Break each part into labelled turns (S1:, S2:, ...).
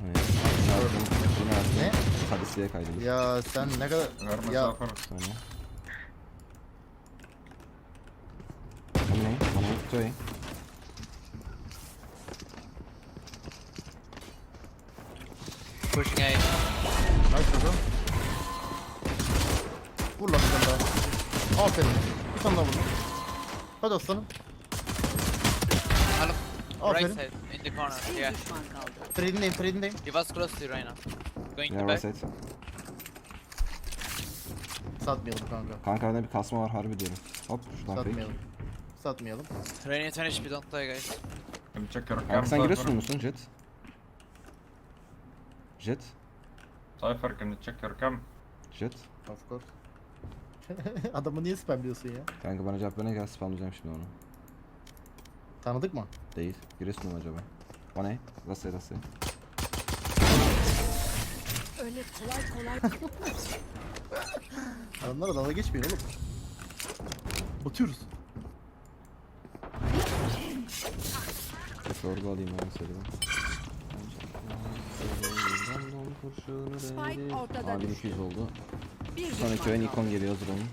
S1: Ne?
S2: Hadiseye kaydedildi.
S1: Ya sen ne kadar...
S3: Vermez
S1: ya...
S3: yaparım.
S2: Saniye. Ne? Bana tutuyor.
S4: Pushing A.
S1: Nice vurdum. Vur lan bir tane daha. Aferin. Bir tane daha vurdum. Hadi aslanım.
S4: Aferin. Right side the corner. Yeah.
S1: Tradindeyim tradindeyim.
S4: He was close to you right now. Going to
S2: Yeah
S4: back.
S2: side.
S1: Satmayalım kanka.
S2: Kanka bir kasma var harbi diyorum. Hop şuradan fake.
S1: Satmayalım. Satmayalım.
S4: Rene 10 HP, don't die guys.
S2: Kanka sen Cypher.
S3: Giresun
S2: musun Jet? Jet?
S3: Cypher, can you check your cam?
S2: Jet?
S1: Of course. Adamı niye spamlıyorsun ya?
S2: Kanka bana cevap verene gel spamlayacağım şimdi onu.
S1: Tanıdık mı?
S2: Değil. Giresun mu acaba? O ne? Nasıl nasıl?
S5: Öyle kolay kolay
S1: Adamlara dalga geçmeyin oğlum. Batıyoruz.
S2: Sorgu alayım ben söyledim.
S5: Spike ortada
S2: Abi
S5: düştü.
S2: 200 oldu.
S5: bir
S2: Sonraki oyun ikon geliyor hazır olun.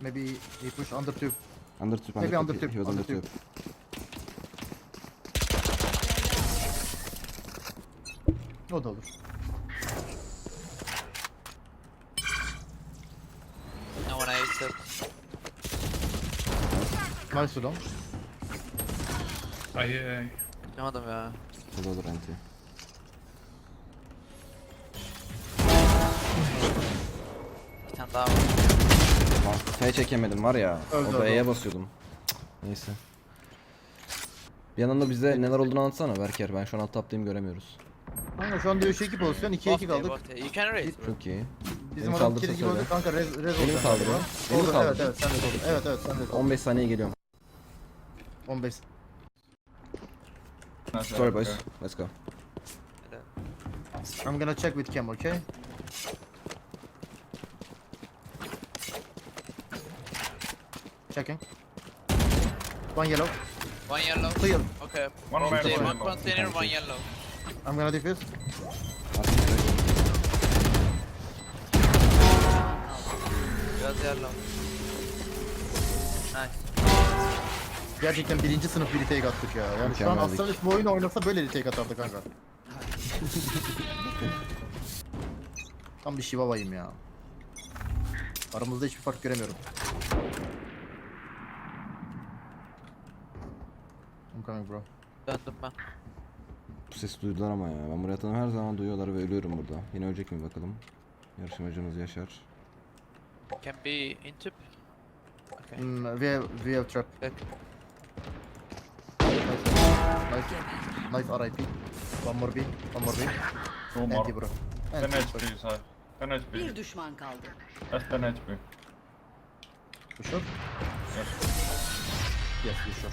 S1: Maybe he push under tube.
S2: Under tube,
S1: Maybe under
S2: tube.
S1: tube,
S2: He was
S1: under
S2: under tube.
S1: O da olur.
S4: No one ate it.
S1: Nice ulan.
S6: Ay ay.
S4: Yapamadım ya.
S2: Bu da olur anti.
S4: Bir tane daha var.
S2: Kafaya çekemedim var ya.
S1: Öldü
S2: o
S1: adam.
S2: E'ye basıyordum. Cık, Neyse. Bir yandan da bize neler olduğunu anlatsana Berker. Ben şu an alt taptayım göremiyoruz.
S1: Kanka şu an diyor 2 pozisyon 2'ye 2
S4: Both A,
S1: kaldık.
S4: both A. You can raise bro.
S2: Çok iyi.
S1: Bizim adam
S2: kaldırsa
S1: kiri gibi
S2: söyle.
S1: kanka rez, rez
S2: Beni
S1: oldu.
S2: kaldır lan. Beni
S1: Oldu,
S2: kaldır.
S1: Evet evet sen de oldu. Evet evet sen de oldu.
S2: 15 saniye geliyorum.
S1: 15.
S2: Sorry boys. Let's go.
S1: I'm gonna check with cam okay? Checking. One yellow.
S4: One yellow.
S1: Clear.
S4: Okay.
S3: One one
S4: one
S3: yellow.
S4: container, one yellow.
S1: I'm gonna defuse.
S4: Biraz yellow. Nice.
S1: Gerçekten birinci sınıf bir retake attık ya. Yani şu an
S2: Mükemmeldik.
S1: Astralis bu oyunu oynasa böyle retake atardı kanka. Tam bir şivavayım ya. Aramızda hiçbir fark göremiyorum. I'm coming bro.
S4: Döndüm ben.
S2: Bu sesi duydular ama ya. Ben buraya atanı her zaman duyuyorlar ve ölüyorum burada. Yine ölecek mi bakalım. Yarışmacımız Yaşar.
S4: Can be in tip. Okay.
S1: Mm, we have we have trap.
S4: Back.
S1: Nice. Nice RIP. One more B. One more B.
S3: Two more.
S1: Thank you bro.
S3: Thank 10
S1: you,
S3: HP HP.
S5: Bir düşman kaldı.
S3: That's 10 HP.
S1: You sure?
S3: Yes.
S1: Yes, you sure.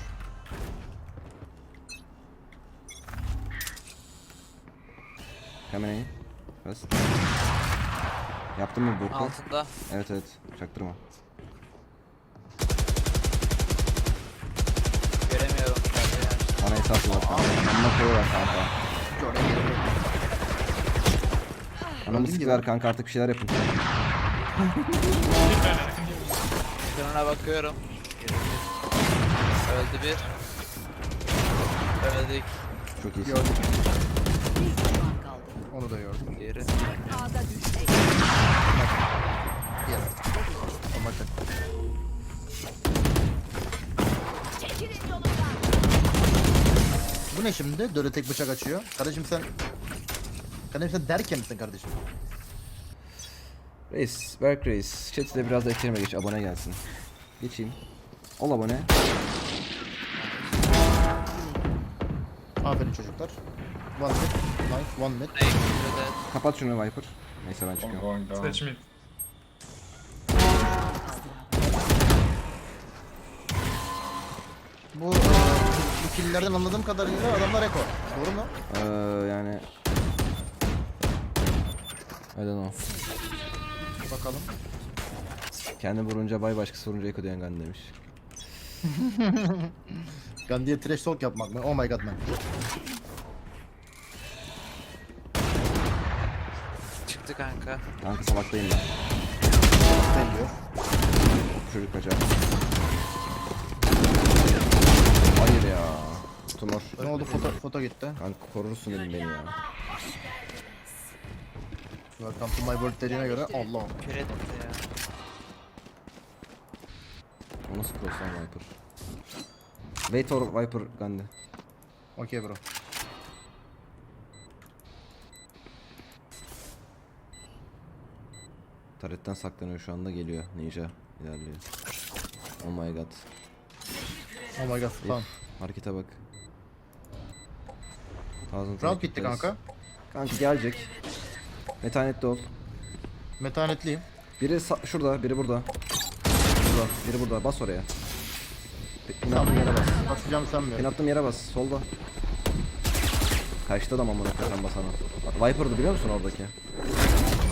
S2: Hemen iyi. Bas. Yaptın mı Burko?
S4: Altında.
S2: Evet evet. Çaktırma.
S4: Göremiyorum.
S2: Bana esas var kanka. Anına koyuyorlar kanka. Anamı sıktılar kanka artık bir şeyler yapın.
S4: Yanına bakıyorum. Öldü bir. Öldük.
S2: Çok iyisin.
S1: Gördüm. Onu da gördüm.
S4: Diğeri.
S5: Düştü.
S1: God. Bu ne şimdi? Döre tek bıçak açıyor. Kardeşim sen... Kardeşim sen derken misin kardeşim?
S2: Reis, Berk Reis. Chat'i de biraz da eklerime geç. Abone gelsin. Geçeyim. Ol abone.
S1: Aferin çocuklar. One mid. Nice. One mid.
S2: Kapat şunu Viper. Neyse ben
S3: One
S2: çıkıyorum.
S3: going down
S6: Seç mid.
S1: Bu, e, bu killlerden anladığım kadarıyla adamlar eko. Doğru mu?
S2: Ee, yani... I don't know.
S1: Bakalım.
S2: Kendi vurunca bay başkası vurunca Eko Diyangan demiş.
S1: Gandhi'ye trash talk yapmak mı? Oh my god man.
S4: Kanka.
S2: Kanka salaktayım ben.
S1: Ne diyor?
S2: Çocuk kaçar. Hayır ya. Tumor.
S1: Ne oldu foto, foto gitti.
S2: Kanka korursun dedim beni ya.
S1: Welcome to my world dediğine göre Allah.
S4: Kör etti ya.
S2: O nasıl cross lan Viper? Wait for Viper Gandhi.
S1: Okey bro.
S2: Taretten saklanıyor şu anda geliyor. Ninja ilerliyor. Oh my god.
S1: Oh my god. Tamam.
S2: Harekete bak. Ağzını
S1: Round
S2: ederiz.
S1: kanka.
S2: Kanka gelecek. Metanetli ol.
S1: Metanetliyim.
S2: Biri şurada, biri burada. Burada, biri burada. Bas oraya. P- Pin attığım yere bas.
S1: Basacağım
S2: Pin
S1: sanmıyorum.
S2: attığım yere bas. Solda. Kaçtı adam amına koyayım basana. Viper'dı biliyor musun oradaki?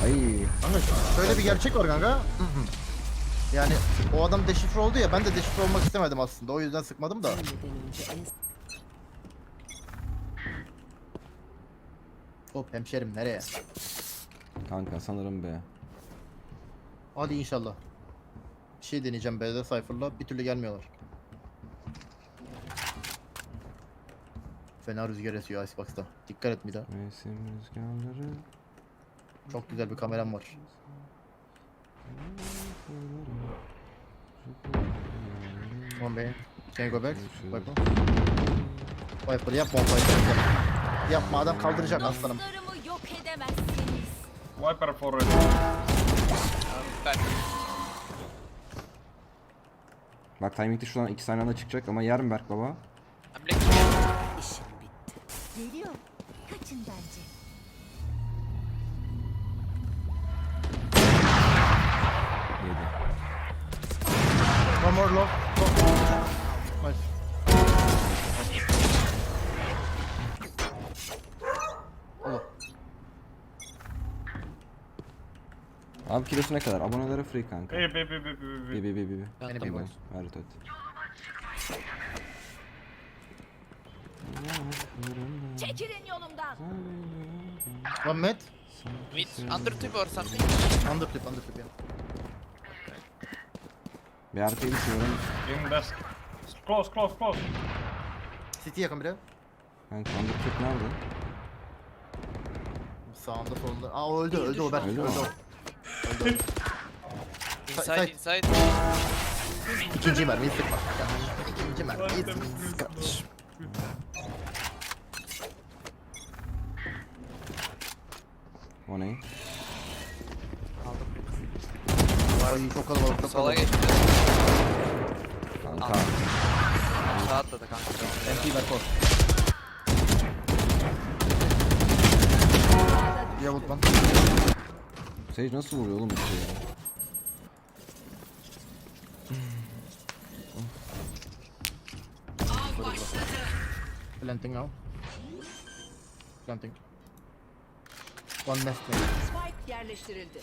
S2: Ay.
S1: Kanka şöyle bir gerçek var kanka. Yani o adam deşifre oldu ya ben de deşifre olmak istemedim aslında. O yüzden sıkmadım da. Hop hemşerim nereye?
S2: Kanka sanırım be.
S1: Hadi inşallah. Bir şey deneyeceğim B'de Cypher'la. Bir türlü gelmiyorlar. Fena rüzgar esiyor Icebox'ta. Dikkat et bir daha.
S2: Mevsim rüzgarları.
S1: Çok güzel bir kameram var. Come on be. Can you go back? Viper. Viper yapma Viper. Yapma adam kaldıracak aslanım.
S5: Dostlarımı yok edemezsiniz.
S3: Viper for it.
S4: Ben
S2: Bak timing'de şu an iki saniye anda çıkacak ama mi Berk baba?
S5: İşim bitti. Geliyor. Kaçın bence.
S1: One more low. Nice. Allah.
S2: Abi kilosu ne kadar? Abonelere free kanka.
S3: Hey, be, be, be, be, be.
S2: Bi bi bi bi. Tamam,
S1: bir
S2: Evet evet.
S5: Çekilin yolumdan.
S1: One mid.
S4: Mid, under tip or something.
S1: Under tip, under tip ya.
S2: Bir arkayı düşünüyorum.
S3: In desk. Close, close, close.
S1: City yakın biri.
S2: Kanka undertip nerede?
S1: Sağında solunda. Aa o öldü, öldü o ben.
S2: Öldü
S1: Öldü,
S2: mü?
S1: o.
S4: Inside,
S1: side.
S4: inside.
S1: İkinci mermiyi sıkma. İkinci mermiyi sıkma kardeşim.
S2: O ne?
S1: Ay çok kalabalıkta
S4: Sola geçti.
S2: Kanka.
S4: Sağ atladı kanka.
S1: MP ver kor. Ya Woodman.
S2: Sage nasıl vuruyor oğlum bu şey ya?
S1: Planting now. Planting. One nest me.
S5: Spike yerleştirildi.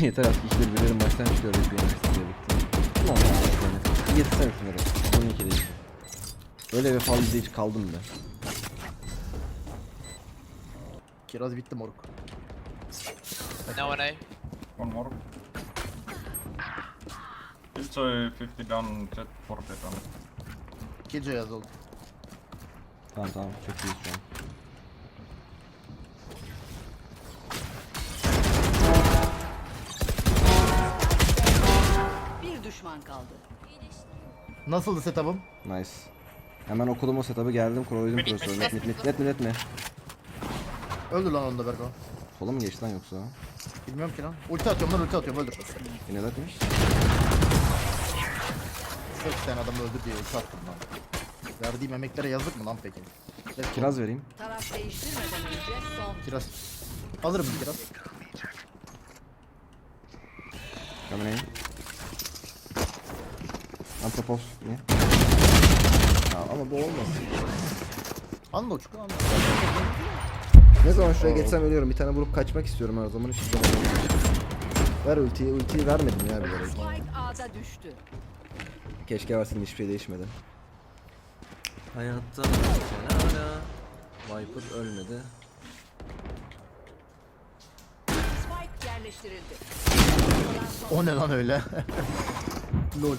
S2: Yeter artık işte birbirlerin baştan çıkıyor hep yani diye yani. Getirsene şunları. 12 değil. Böyle bir falı hiç kaldım ben.
S1: Kiraz bitti moruk.
S4: No one A.
S3: One more. It's a 50 down, jet 40 down.
S1: Gece yaz oldu.
S2: Tamam tamam çok iyiyiz şu an.
S5: Düşman kaldı.
S1: Nasıldı setup'ım?
S2: Nice. Hemen okudum o setup'ı geldim kroydum profesör. Net net net net mi net mi?
S1: Öldü lan onda Berko.
S2: Sola mı geçti lan yoksa?
S1: Bilmiyorum ki lan. Ulti atıyorum lan ulti atıyorum öldür.
S2: Yine net mi?
S1: Sırf sen adamı öldür diye ulti attım lan. Verdiğim emeklere yazık mı lan peki? Let's go.
S2: Kiraz vereyim.
S5: Taraf değiştirmeden önce son.
S1: Kiraz. Alırım bir kiraz.
S2: Kamerayı. Antropos ne? Ya ama bu olmaz.
S1: Anla uçuk anla.
S2: Ne zaman şuraya geçsem ölüyorum. Bir tane vurup kaçmak istiyorum her zaman. Hiç. Ver ultiyi. Ultiyi vermedim ya bir yere.
S5: Spike A'da düştü.
S2: Keşke versin hiçbir şey değişmedi. Hayatta hala Viper ölmedi.
S5: Spike yerleştirildi.
S1: O ne lan öyle? Lol.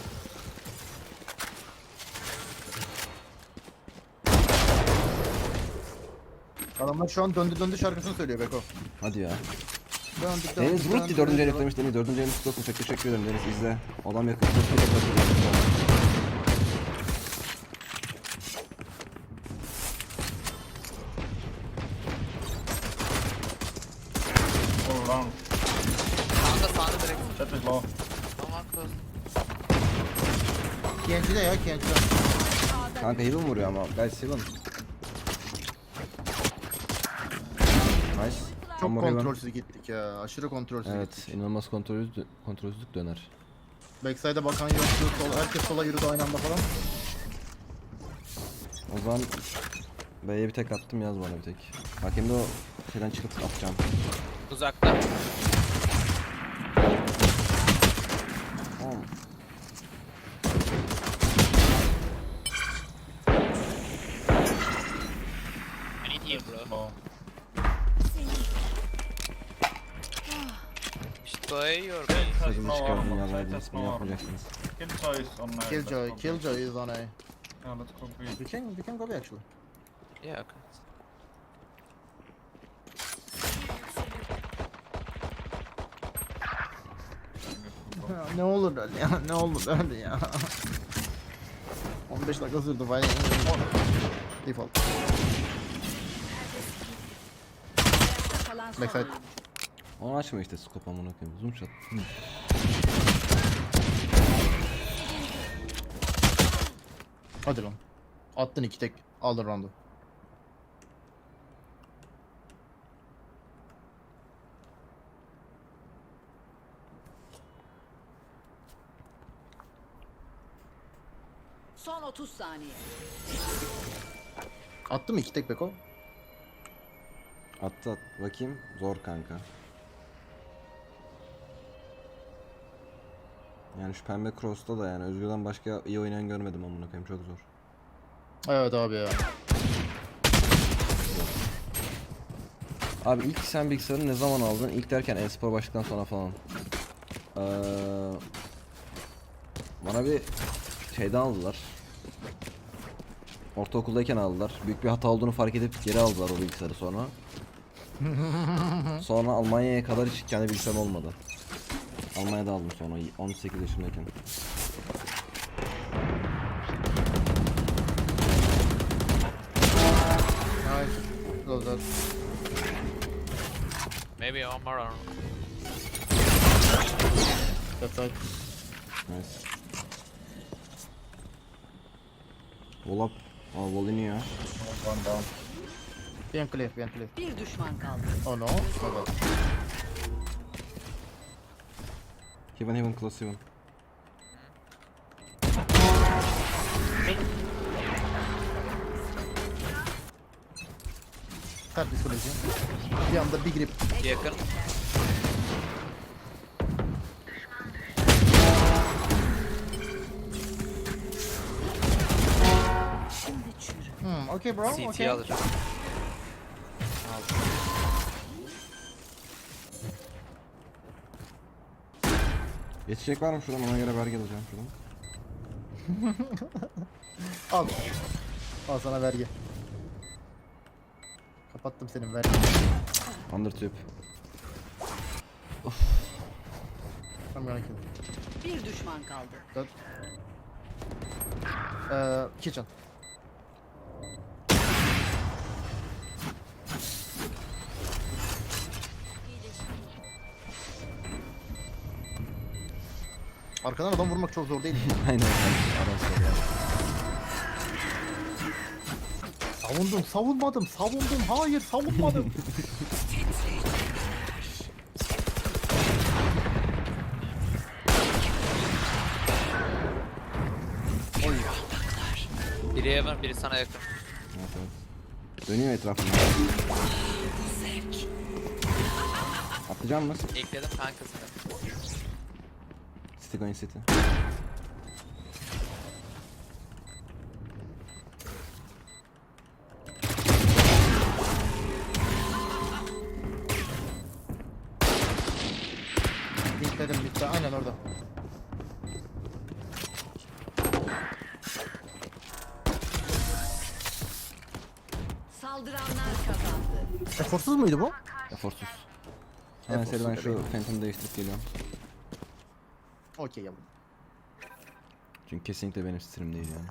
S1: Adamlar şu an döndü döndü şarkısını söylüyor Beko.
S2: Hadi ya.
S1: Döndük
S2: Deniz Brutti dördüncü aylık demiş Deniz. Dördüncü kutlu olsun. Çok teşekkür ederim Deniz. izle. Adam yakın. Çok
S3: All around.
S4: Sağında sağında direkt.
S3: Jet is low.
S4: Tamam close.
S1: Kenci de ya Kenci de.
S2: Kanka heaven vuruyor ama. Guys heaven. Nice.
S1: Çok
S2: heaven.
S1: kontrolsüz gittik ya. Aşırı kontrolsüz
S2: Evet,
S1: gittik.
S2: inanılmaz kontrolsüz, kontrolsüzlük döner.
S1: Backside'e bakan yoktu. Sol, herkes sola yürüdü aynı anda falan.
S2: O zaman B'ye bir tek attım yaz bana bir tek. Bak de o şeyden çıkıp atacağım.
S4: Uzakta.
S2: Tamam.
S4: I need heal bro.
S3: Low.
S4: Or
S3: Jet has
S2: Sözümü çıkardım
S3: armor.
S2: ya
S3: Jet
S2: Raiden.
S3: has
S2: Bunu
S3: no armor.
S2: yapmayacaksınız.
S3: Killjoy is on A.
S1: Killjoy. Killjoy is on A.
S3: Yeah, let's go B.
S1: We can, we can go B actually.
S4: Yeah okay.
S1: Ya, ne olur öyle ya, ne olur öyle ya. 15 dakika sürdü vay. Default. Backside.
S2: Onu açma işte scope amına koyayım. Zoom shot. Hı.
S1: Hadi lan. Attın iki tek. Aldın roundu.
S5: Son 30 saniye.
S1: Attım iki tek Beko.
S2: Attı at. Bakayım. Zor kanka. Yani şu pembe cross'ta da yani Özgür'den başka iyi oynayan görmedim amına koyayım çok zor.
S1: Evet abi ya.
S2: Abi ilk sen bilgisayarı ne zaman aldın? İlk derken e-spor başladıktan sonra falan. Ee, bana bir şeyden aldılar. Ortaokuldayken aldılar. Büyük bir hata olduğunu fark edip geri aldılar o bilgisayarı sonra. sonra Almanya'ya kadar hiç kendi bilgisayarım olmadı. Almanya'da aldım sonra 18 yaşındayken.
S1: Nice. Close that.
S4: Maybe one more or
S1: Left side.
S2: Nice. Wall up. Aa wall iniyor.
S3: One down.
S1: Bien clear, bien clear.
S5: Bir düşman kaldı.
S1: Oh no. My bad.
S2: Heaven heaven close heaven.
S1: Sert psikoloji. Bir anda bir grip.
S4: yakın.
S1: Hmm, okay bro,
S4: CT
S1: okay.
S4: alacağım.
S2: Geçecek var mı şuradan ona göre vergi alacağım şuradan.
S1: Al. Al sana vergi. Kapattım senin vergi.
S2: Under tüp.
S1: I'm gonna kill.
S5: Bir düşman kaldı.
S1: Dört. Ee, kitchen. Arkadan adam vurmak çok zor değil.
S2: Aynen Arası ya.
S1: Savundum, savunmadım, savundum, hayır savunmadım.
S4: Biri Evan, biri sana yakın.
S2: Evet, evet. Dönüyor etrafında. Atlayacak mısın?
S4: Ekledim kankasını
S2: tego niestety.
S1: Bitledim bitti. Aynen orada.
S5: Saldıranlar kazandı.
S1: Eforsuz muydu bu?
S2: Eforsuz. Hemen
S1: Eforsuz,
S2: seriden şu Phantom'ı değiştirip geliyorum.
S1: Okey yavrum.
S2: Çünkü kesinlikle benim stream değil yani.